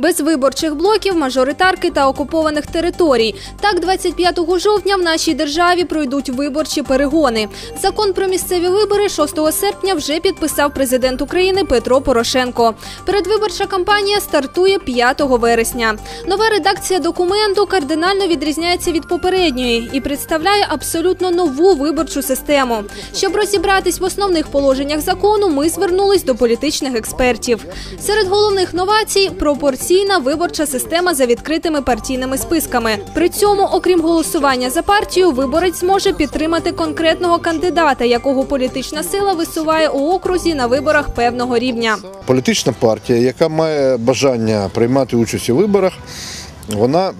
Без виборчих блоків, мажоритарки та окупованих територій. Так, 25 жовтня в нашій державі пройдуть виборчі перегони. Закон про місцеві вибори 6 серпня вже підписав президент України Петро Порошенко. Передвиборча кампанія стартує 5 вересня. Нова редакція документу кардинально відрізняється від попередньої і представляє абсолютно нову виборчу систему. Щоб розібратись в основних положеннях закону, ми звернулись до політичних експертів. Серед головних новацій пропорційна виборча система за відкритими партійними списками. При цьому, окрім голосування за партію, виборець зможе підтримати конкретного кандидата, якого політична сила висуває у окрузі на виборах певного рівня. Політична партія, яка має бажання приймати участь у виборах, вона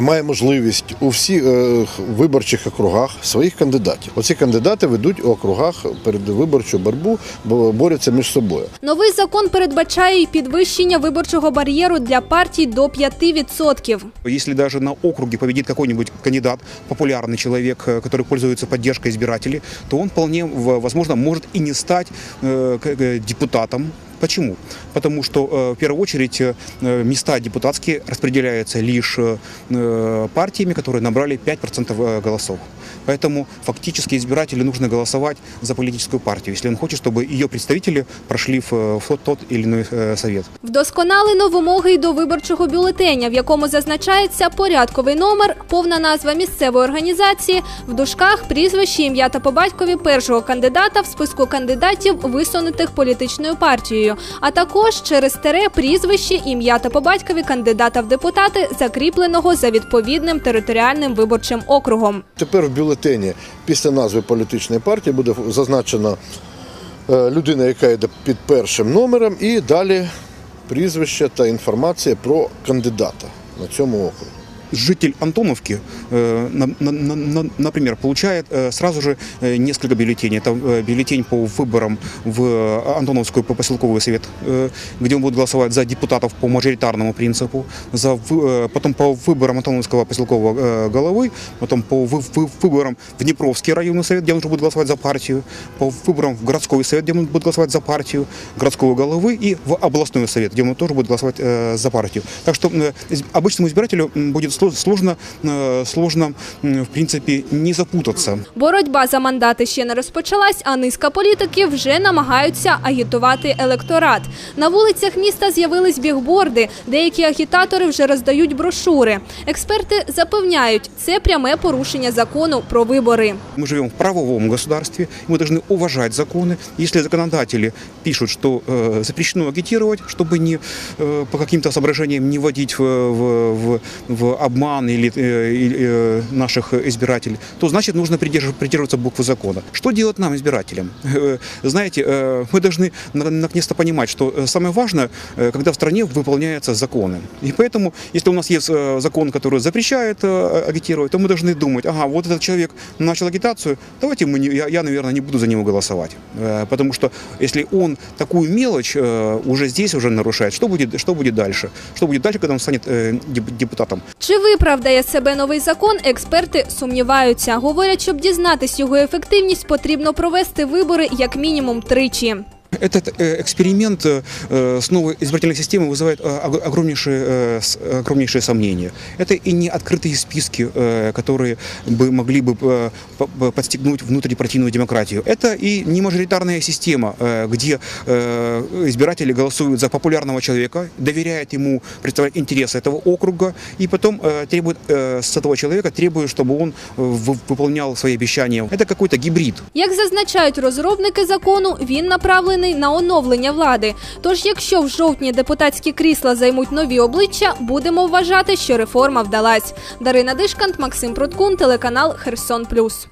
має можливість у всіх е, виборчих округах своїх кандидатів. Оці кандидати ведуть у округах передвиборчу боротьбу, бо борються між собою. Новий закон передбачає й підвищення виборчого бар'єру для партій до 5%. Если даже на округе победит какой-нибудь кандидат, популярный человек, э, который пользуется поддержкой избирателей, то он вполне, в- возможно, может и не стать э, к- э, депутатом. Почему? Потому что э, в первую очередь э, места депутатские распределяются лишь э, э, партиями, которые набрали 5% э, голосов. Поэтому фактически избирателю нужно голосовать за политическую партию, если он хочет, чтобы ее представители прошли в, э, в тот, тот или иной э, совет. Вдосконалено вимоги й до виборчого бюлетеня, в якому зазначається порядковий номер, повна назва місцевої організації, в дужках прізвище, ім'я та по батькові першого кандидата в списку кандидатів, висунутих політичною партією, а також через тере прізвище, ім'я та по батькові кандидата в депутати, закріпленого за відповідним територіальним виборчим округом. Тепер в бюлетені після назви політичної партії буде зазначена е, людина, яка йде під першим номером, і далі прізвище та інформація про кандидата на цьому округу. Житель Антоновки, э, на- на- на- на- например, получает э, сразу же э, несколько бюллетеней. Это бюллетень по выборам в Антоновскую по- поселковый совет, где он будет голосовать за депутатов по мажоритарному принципу, за, потом по выборам Антоновского поселкового головы, потом по вы- вы- выборам в Днепровский районный совет, где он уже будет голосовать за партию, по выборам в городской совет, где он будет голосовать за партию, городского головы и в областной совет, где он тоже будет голосовать за партию. Так что обычному избирателю будет сложно, э, сложно м, в принципе, не запутаться. Боротьба за мандати ще не розпочалась, а низка політиків вже намагаються агітувати електорат. На вулицях міста з'явились бігборди. Деякі агітатори вже роздають брошури. Експерти запевняють, це пряме порушення закону про вибори. Мы живем в правовом государстве, мы должны уважать законы. Если законодатели пишут, что э, запрещено агитировать, чтобы не э, по каким-то соображениям не вводить в, в- в- в обман или, э, э, наших избирателей, то значит нужно придерж- придерживаться буквы закона. Что делать нам, избирателям? Э, Знаете, мы должны на- наконец-то понимать, что самое важное, когда в стране выполняются законы. И поэтому, если у нас есть закон, который запрещает агитировать, то мы должны думать, ага, вот этот человек начал агитацию, давайте мы, не- я, я, наверное, не буду за него голосовать. Потому что если он такую мелочь уже здесь уже нарушает, что будет, что будет дальше? Что будет дальше, когда он станет деп- депутатом? Чи виправдає себе новий закон? Експерти сумніваються. Говорять, щоб дізнатись його ефективність, потрібно провести вибори як мінімум тричі. Этот э, эксперимент э, э, с новой избирательной системой вызывает э, ог- огромнейшие, э, с- огромнейшие сомнения. Это и не открытые списки, э, которые бы могли бы э, по- по- подстегнуть внутрипартийную демократию. Это и не мажоритарная система, э, где э, избиратели голосуют за популярного человека, доверяют ему представлять интересы этого округа, и потом э, требуют э, с этого человека требуют, чтобы он э, вы- выполнял свои обещания. Это какой-то гибрид. Як зазначають розробники закону, він направлений на оновлення влади. Тож, якщо в жовтні депутатські крісла займуть нові обличчя, будемо вважати, що реформа вдалась. Дарина Дишкант, Максим Пруткун, телеканал Херсон Плюс.